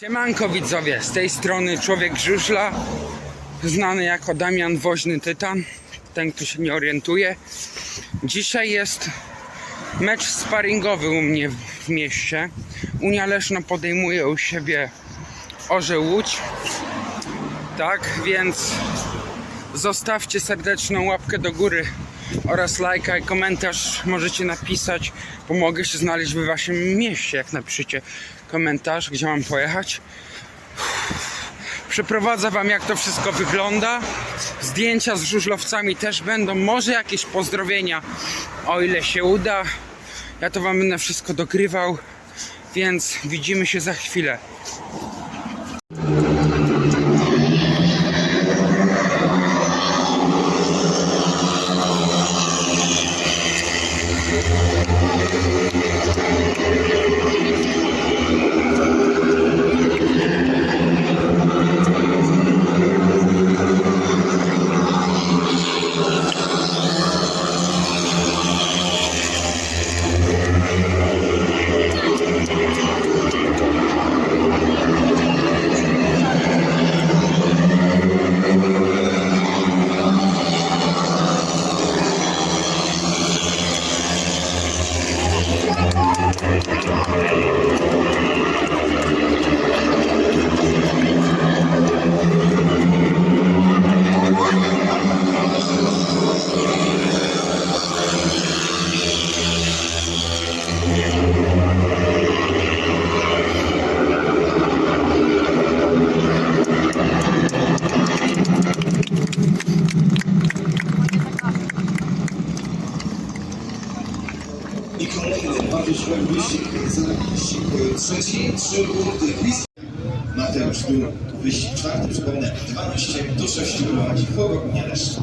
Siemanko widzowie, z tej strony człowiek żużla, znany jako Damian Woźny Tytan, ten kto się nie orientuje. Dzisiaj jest mecz sparingowy u mnie w mieście. Unia Leszno podejmuje u siebie Orze Łódź. Tak, więc zostawcie serdeczną łapkę do góry oraz lajka i komentarz możecie napisać. Pomogę się znaleźć w waszym mieście, jak napiszecie komentarz, gdzie mam pojechać. Przeprowadzę wam jak to wszystko wygląda. Zdjęcia z żużlowcami też będą. Może jakieś pozdrowienia, o ile się uda. Ja to wam będę wszystko dogrywał, więc widzimy się za chwilę. Trzeci, trzy punkty blisko. Mateusz tu wyścig czwarty, przypomnę, 12 do 6 prowadzi Chłopak nie Leszno.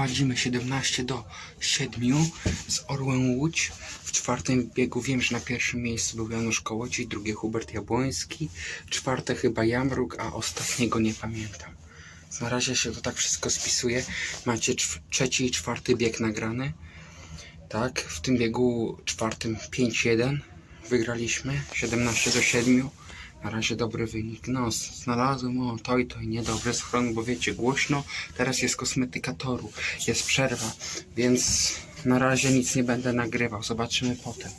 prowadzimy 17 do 7 z Orłem Łódź. W czwartym biegu wiem, że na pierwszym miejscu był Janusz Kołodziej, drugie Hubert Jabłoński, czwarte chyba Jamruk, a ostatniego nie pamiętam. Na razie się to tak wszystko spisuje. Macie trzeci i czwarty bieg nagrany. Tak, w tym biegu czwartym 5-1 wygraliśmy, 17 do 7. Na razie dobry wynik. No, znalazłem o to i to i niedobry schron, bo wiecie, głośno. Teraz jest kosmetyka toru, jest przerwa, więc na razie nic nie będę nagrywał. Zobaczymy potem.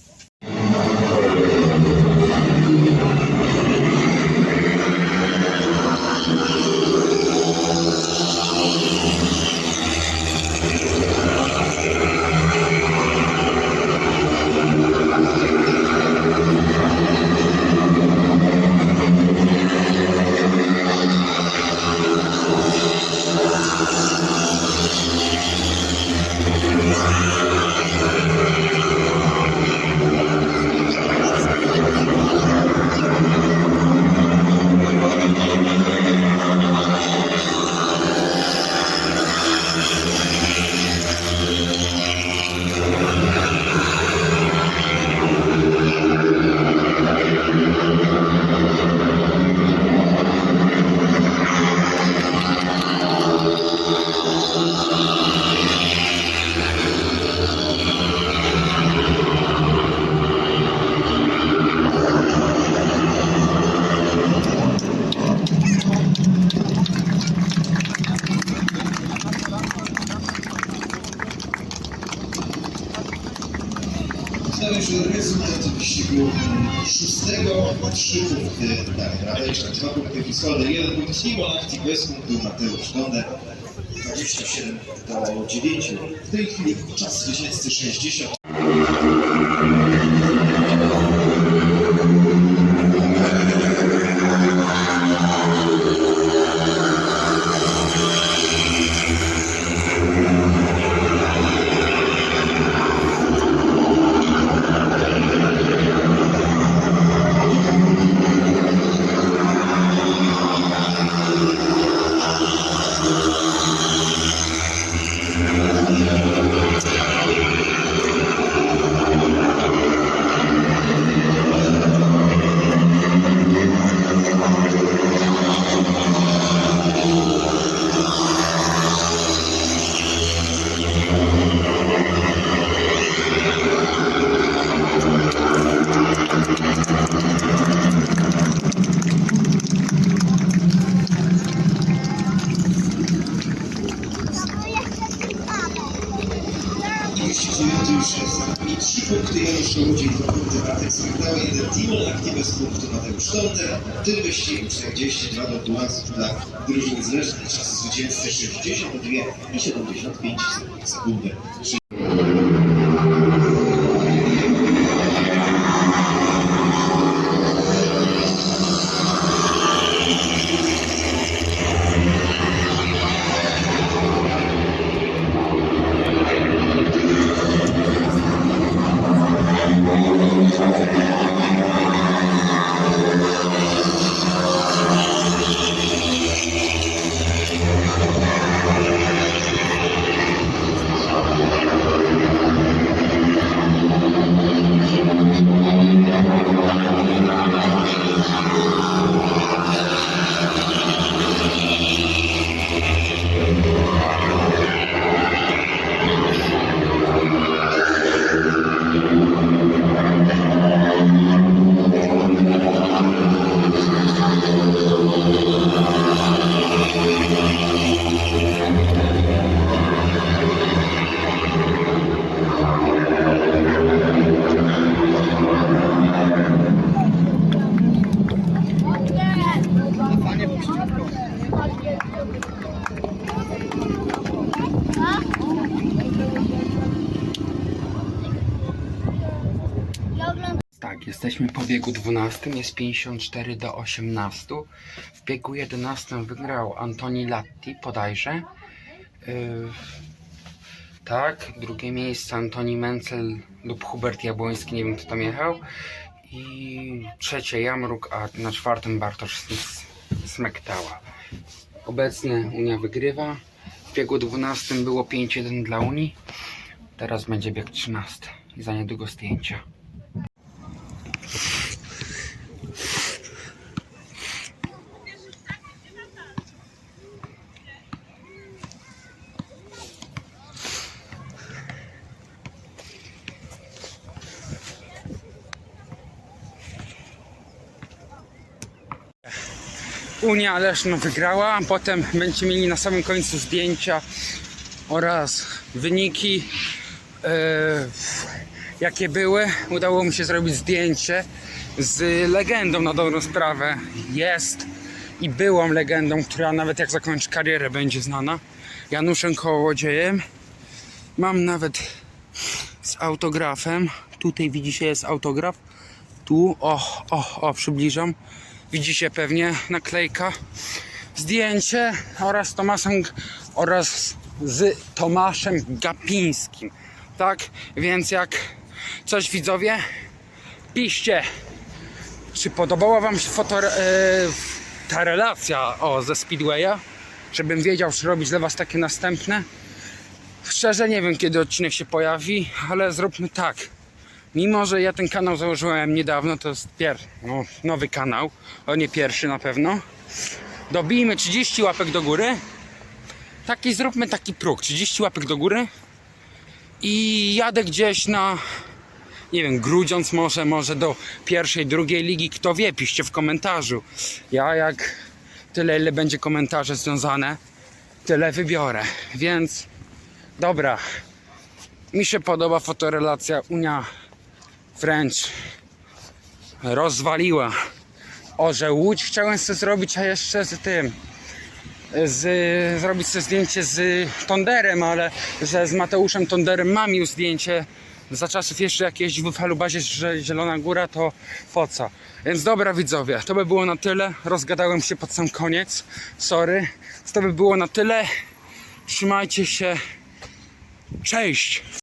Znamy, że rezultat wyścigu szóstego, trzy punkty tak, Dawid Radeczka, dwa punkty Wisłody, jeden punkt Simon Akcji, bez punktu Mateusz Gondę, 27 do 9. W tej chwili czas 1060. Timon Active bez punktu Mateusz Donder. W tym wyścigu 42 do bilansu dla drużyny zresztą czas zwycięzcy 62 i 75 sekundy. Jesteśmy po biegu 12, jest 54 do 18. W biegu 11 wygrał Antoni Latti, podajże. Yy, tak, drugie miejsce Antoni Mencel lub Hubert Jabłoński, nie wiem kto tam jechał. I trzecie Jamruk, a na czwartym Bartosz Sm- Smektała. Obecnie Unia wygrywa. W biegu 12 było 5-1 dla Unii. Teraz będzie bieg 13 i za niedługo zdjęcia. Unia Leszno wygrała, potem będziecie mieli na samym końcu zdjęcia oraz wyniki, e, jakie były. Udało mi się zrobić zdjęcie z legendą na dobrą sprawę. Jest i byłą legendą, która nawet jak zakończy karierę będzie znana. Januszem Kołodziejem. Mam nawet z autografem. Tutaj widzicie jest autograf. Tu, o, o, o, przybliżam. Widzicie pewnie naklejka. Zdjęcie oraz Tomaszem oraz z Tomaszem Gapińskim. Tak, więc jak coś widzowie, piszcie, czy podobała wam się foto, e, ta relacja o, ze Speedwaya, żebym wiedział, czy robić dla was takie następne. Szczerze nie wiem, kiedy odcinek się pojawi, ale zróbmy tak. Mimo, że ja ten kanał założyłem niedawno, to jest pier... no, nowy kanał, o nie pierwszy na pewno. Dobijmy 30 łapek do góry. Taki zróbmy taki próg, 30 łapek do góry. I jadę gdzieś na, nie wiem, Grudziądz może, może do pierwszej, drugiej ligi, kto wie, piszcie w komentarzu. Ja jak tyle, ile będzie komentarze związane, tyle wybiorę. Więc dobra, mi się podoba fotorelacja Unia wręcz rozwaliła. Orze Łódź chciałem sobie zrobić, a jeszcze z tym z, zrobić sobie zdjęcie z Tonderem, ale że z Mateuszem Tonderem mam już zdjęcie za czasów jeszcze jak jeździł w falubazie, że Zielona Góra to foca. Więc dobra widzowie, to by było na tyle. Rozgadałem się pod sam koniec. Sorry. To by było na tyle. Trzymajcie się. Cześć!